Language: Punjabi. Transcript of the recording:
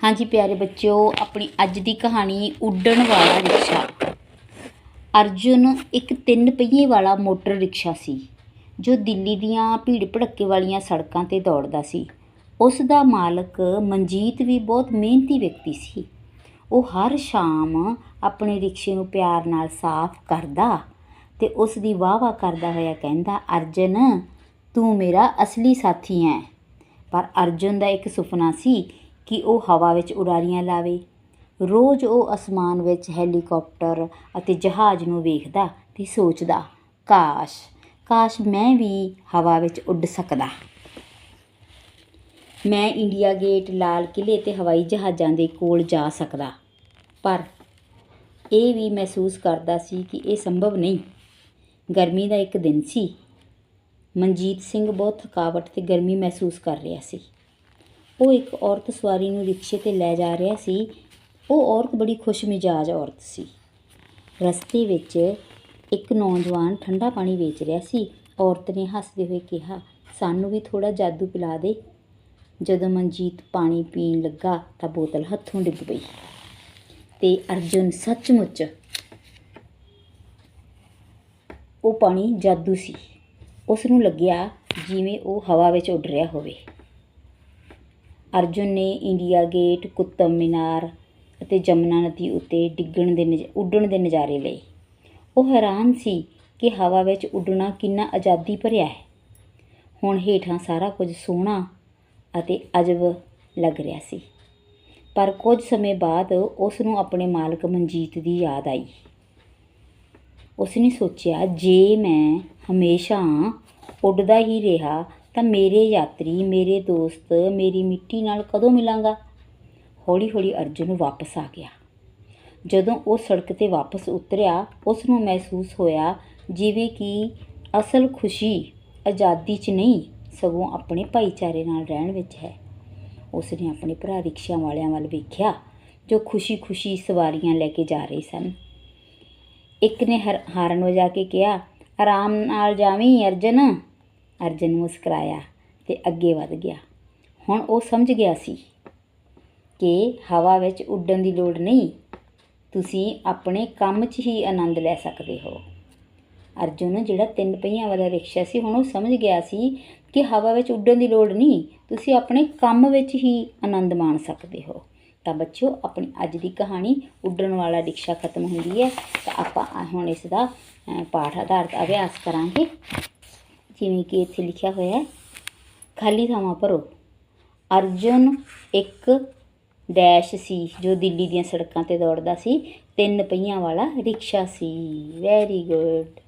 ਹਾਂਜੀ ਪਿਆਰੇ ਬੱਚਿਓ, ਆਪਣੀ ਅੱਜ ਦੀ ਕਹਾਣੀ ਉੱਡਣ ਵਾਲਾ ਰਿਕਸ਼ਾ। ਅਰਜੁਨ ਇੱਕ ਤਿੰਨ ਪਹੀਏ ਵਾਲਾ ਮੋਟਰ ਰਿਕਸ਼ਾ ਸੀ, ਜੋ ਦਿੱਲੀ ਦੀਆਂ ਭੀੜ ਭੜੱਕੇ ਵਾਲੀਆਂ ਸੜਕਾਂ ਤੇ ਦੌੜਦਾ ਸੀ। ਉਸ ਦਾ ਮਾਲਕ ਮਨਜੀਤ ਵੀ ਬਹੁਤ ਮਿਹਨਤੀ ਵਿਅਕਤੀ ਸੀ। ਉਹ ਹਰ ਸ਼ਾਮ ਆਪਣੇ ਰਿਕਸ਼ੇ ਨੂੰ ਪਿਆਰ ਨਾਲ ਸਾਫ਼ ਕਰਦਾ ਤੇ ਉਸ ਦੀ ਵਾਹ-ਵਾਹ ਕਰਦਾ ਹੋਇਆ ਕਹਿੰਦਾ, ਅਰਜਨ, ਤੂੰ ਮੇਰਾ ਅਸਲੀ ਸਾਥੀ ਹੈ। ਪਰ ਅਰਜੁਨ ਦਾ ਇੱਕ ਸੁਪਨਾ ਸੀ ਕਿ ਉਹ ਹਵਾ ਵਿੱਚ ਉਡਾਰੀਆਂ ਲਾਵੇ। ਰੋਜ਼ ਉਹ ਅਸਮਾਨ ਵਿੱਚ ਹੈਲੀਕਾਪਟਰ ਅਤੇ ਜਹਾਜ਼ ਨੂੰ ਵੇਖਦਾ ਤੇ ਸੋਚਦਾ, ਕਾਸ਼ ਕਾਸ਼ ਮੈਂ ਵੀ ਹਵਾ ਵਿੱਚ ਉੱਡ ਸਕਦਾ। ਮੈਂ ਇੰਡੀਆ ਗੇਟ ਲਾਲ ਕਿਲੇ ਤੇ ਹਵਾਈ ਜਹਾਜ਼ਾਂ ਦੇ ਕੋਲ ਜਾ ਸਕਦਾ। ਪਰ ਇਹ ਵੀ ਮਹਿਸੂਸ ਕਰਦਾ ਸੀ ਕਿ ਇਹ ਸੰਭਵ ਨਹੀਂ। ਗਰਮੀ ਦਾ ਇੱਕ ਦਿਨ ਸੀ। ਮਨਜੀਤ ਸਿੰਘ ਬਹੁਤ ਥਕਾਵਟ ਤੇ ਗਰਮੀ ਮਹਿਸੂਸ ਕਰ ਰਿਹਾ ਸੀ। ਉਹ ਇੱਕ ਔਰਤ ਸਵਾਰੀ ਨੂੰ ਰਿਕਸ਼ੇ ਤੇ ਲੈ ਜਾ ਰਿਹਾ ਸੀ। ਉਹ ਔਰਤ ਬੜੀ ਖੁਸ਼ ਮਿਜਾਜ ਔਰਤ ਸੀ। ਰਸਤੇ ਵਿੱਚ ਇੱਕ ਨੌਜਵਾਨ ਠੰਡਾ ਪਾਣੀ ਵੇਚ ਰਿਹਾ ਸੀ। ਔਰਤ ਨੇ ਹੱਸਦੇ ਹੋਏ ਕਿਹਾ, ਸਾਨੂੰ ਵੀ ਥੋੜਾ ਜਾਦੂ ਪਿਲਾ ਦੇ। ਜਦੋਂ ਮਨਜੀਤ ਪਾਣੀ ਪੀਣ ਲੱਗਾ ਤਾਂ ਬੋਤਲ ਹੱਥੋਂ ਡਿੱਗ ਪਈ। ਤੇ ਅਰਜੁਨ ਸੱਚਮੁੱਚ ਉਹ ਪਾਣੀ ਜਾਦੂ ਸੀ। ਉਸ ਨੂੰ ਲੱਗਿਆ ਜਿਵੇਂ ਉਹ ਹਵਾ ਵਿੱਚ ਉੱਡ ਰਿਹਾ ਹੋਵੇ। ਅਰਜੁਨ ਨੇ ਇੰਡੀਆ ਗੇਟ, ਕੁਤਬ ਮੀਨਾਰ ਅਤੇ ਜਮਨਾ ਨਦੀ ਉੱਤੇ ਡਿੱਗਣ ਦੇ ਨਜ਼- ਉੱਡਣ ਦੇ ਨਜ਼ਾਰੇ ਲਏ। ਉਹ ਹੈਰਾਨ ਸੀ ਕਿ ਹਵਾ ਵਿੱਚ ਉੱਡਣਾ ਕਿੰਨਾ ਆਜ਼ਾਦੀ ਭਰਿਆ ਹੈ। ਹੁਣ ਹੇਠਾਂ ਸਾਰਾ ਕੁਝ ਸੋਹਣਾ ਅਤੇ ਅਜਬ ਲੱਗ ਰਿਹਾ ਸੀ। ਪਰ ਕੁਝ ਸਮੇਂ ਬਾਅਦ ਉਸ ਨੂੰ ਆਪਣੇ ਮਾਲਕ ਮਨਜੀਤ ਦੀ ਯਾਦ ਆਈ। ਉਸ ਨੇ ਸੋਚਿਆ, ਜੇ ਮੈਂ ਹਮੇਸ਼ਾ ਉੱਡਦਾ ਹੀ ਰਿਹਾ ਤਾਂ ਮੇਰੇ ਯਾਤਰੀ, ਮੇਰੇ ਦੋਸਤ, ਮੇਰੀ ਮਿੱਟੀ ਨਾਲ ਕਦੋਂ ਮਿਲਾਂਗਾ? ਹੌਲੀ-ਹੌਲੀ ਅਰਜੁਨ ਵਾਪਸ ਆ ਗਿਆ। ਜਦੋਂ ਉਹ ਸੜਕ ਤੇ ਵਾਪਸ ਉਤਰਿਆ ਉਸ ਨੂੰ ਮਹਿਸੂਸ ਹੋਇਆ ਜਿਵੇਂ ਕਿ ਅਸਲ ਖੁਸ਼ੀ ਆਜ਼ਾਦੀ 'ਚ ਨਹੀਂ, ਸਗੋਂ ਆਪਣੇ ਭਾਈਚਾਰੇ ਨਾਲ ਰਹਿਣ ਵਿੱਚ ਹੈ। ਉਸ ਨੇ ਆਪਣੇ ਭਰਾ ਰਿਕਸ਼ਾ ਵਾਲਿਆਂ ਵੱਲ ਵੇਖਿਆ, ਜੋ ਖੁਸ਼ੀ-ਖੁਸ਼ੀ ਸਵਾਰੀਆਂ ਲੈ ਕੇ ਜਾ ਰਹੇ ਸਨ। ਇੱਕ ਨੇ ਹਰ- ਹਾਰਨ ਵਜਾ ਕੇ ਕਿਹਾ, ਆਰਾਮ ਨਾਲ ਜਾਵੀਂ, ਅਰਜਨ। ਅਰਜਨ ਮੁਸਕਰਾਇਆ ਤੇ ਅੱਗੇ ਵਧ ਗਿਆ। ਹੁਣ ਉਹ ਸਮਝ ਗਿਆ ਸੀ ਕਿ ਹਵਾ ਵਿੱਚ ਉੱਡਣ ਦੀ ਲੋੜ ਨਹੀਂ। ਤੁਸੀਂ ਆਪਣੇ ਕੰਮ 'ਚ ਹੀ ਆਨੰਦ ਲੈ ਸਕਦੇ ਹੋ। ਅਰਜੁਨ ਜਿਹੜਾ ਤਿੰਨ ਪਹੀਆਂ ਵਾਲਾ ਰਿਕਸ਼ਾ ਸੀ, ਹੁਣ ਉਹ ਸਮਝ ਗਿਆ ਸੀ ਕਿ ਹਵਾ ਵਿੱਚ ਉੱਡਣ ਦੀ ਲੋੜ ਨਹੀਂ। ਤੁਸੀਂ ਆਪਣੇ ਕੰਮ ਵਿੱਚ ਹੀ ਆਨੰਦ ਮਾਣ ਸਕਦੇ ਹੋ। ਤਾਂ ਬੱਚਿਓ, ਆਪਣੀ ਅੱਜ ਦੀ ਕਹਾਣੀ ਉੱਡਣ ਵਾਲਾ ਰਿਕਸ਼ਾ ਖਤਮ ਹੁੰਦੀ ਹੈ। ਤਾਂ ਆਪਾਂ ਹੁਣ ਇਸ ਦਾ ਪਾਠ ਆਧਾਰਿਤ ਅਭਿਆਸ ਕਰਾਂਗੇ। ਜਿਵੇਂ ਕਿ ਇੱਥੇ ਲਿਖਿਆ ਹੋਇਆ ਹੈ, ਖਾਲੀ ਥਾਵਾਂ ਭਰੋ। ਅਰਜੁਨ ਇੱਕ ਡੈਸ਼ ਸੀ, ਜੋ ਦਿੱਲੀ ਦੀਆਂ ਸੜਕਾਂ ਤੇ ਦੌੜਦਾ ਸੀ, ਤਿੰਨ ਪਹੀਆਂ ਵਾਲਾ ਰਿਕਸ਼ਾ ਸੀ। Very good